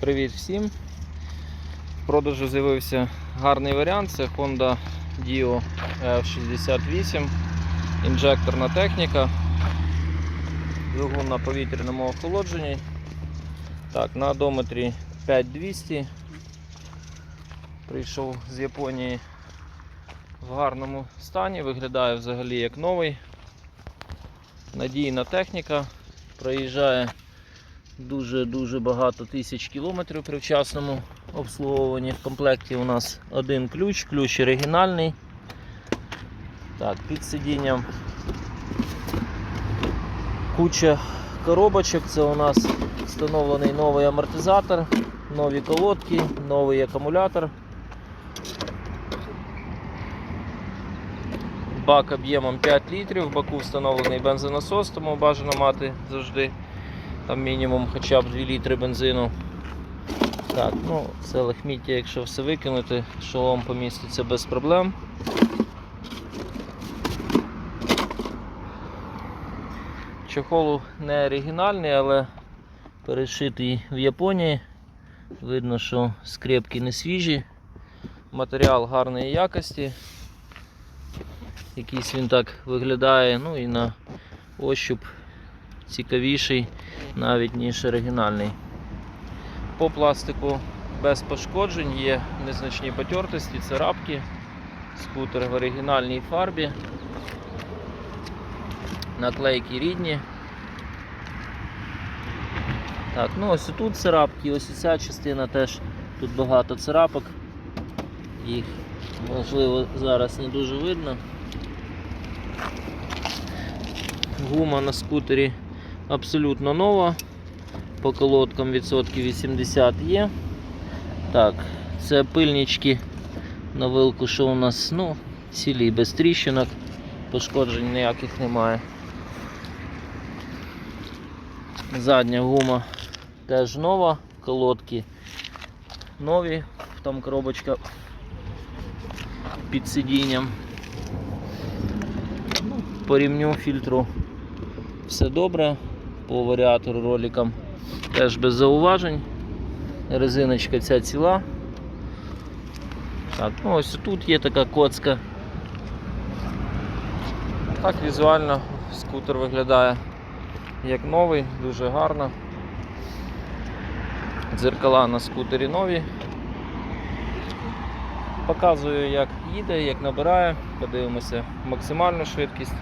Привіт всім! В продажу з'явився гарний варіант. Це Honda Dio F68, інжекторна техніка, двигун на повітряному охолодженні. Так, на одометрі 5200. Прийшов з Японії в гарному стані, виглядає взагалі як новий. Надійна техніка, проїжджає дуже-дуже багато тисяч кілометрів при вчасному обслуговуванні. В комплекті у нас один ключ, ключ оригінальний. Так, під сидінням куча коробочок. Це у нас встановлений новий амортизатор, нові колодки, новий акумулятор. Бак об'ємом 5 літрів, в баку встановлений бензонасос, тому бажано мати завжди там мінімум хоча б 2 літри бензину. Так, ну це лахміття, якщо все викинути, шолом поміститься без проблем. Чохол не оригінальний, але перешитий в Японії. Видно, що скрепки не свіжі. Матеріал гарної якості. Якийсь він так виглядає, ну і на ощуп цікавіший навіть ніж оригінальний. По пластику без пошкоджень є незначні потертості, царапки, скутер в оригінальній фарбі, наклейки рідні. Так, ну ось тут царапки, ось ця частина теж тут багато царапок. Їх можливо зараз не дуже видно. Гума на скутері абсолютно нова. По колодкам відсотків 80 є. Так, це пильнички на вилку, що у нас ну, цілі без тріщинок, пошкоджень ніяких немає. Задня гума теж нова, колодки нові, там коробочка під сидінням. По рівню фільтру все добре, по варіатору роликам теж без зауважень. Резиночка ця ціла. Так, ну ось тут є така коцка. Так візуально скутер виглядає як новий, дуже гарно. Дзеркала на скутері нові. Показую, як їде, як набирає. Подивимося максимальну швидкість.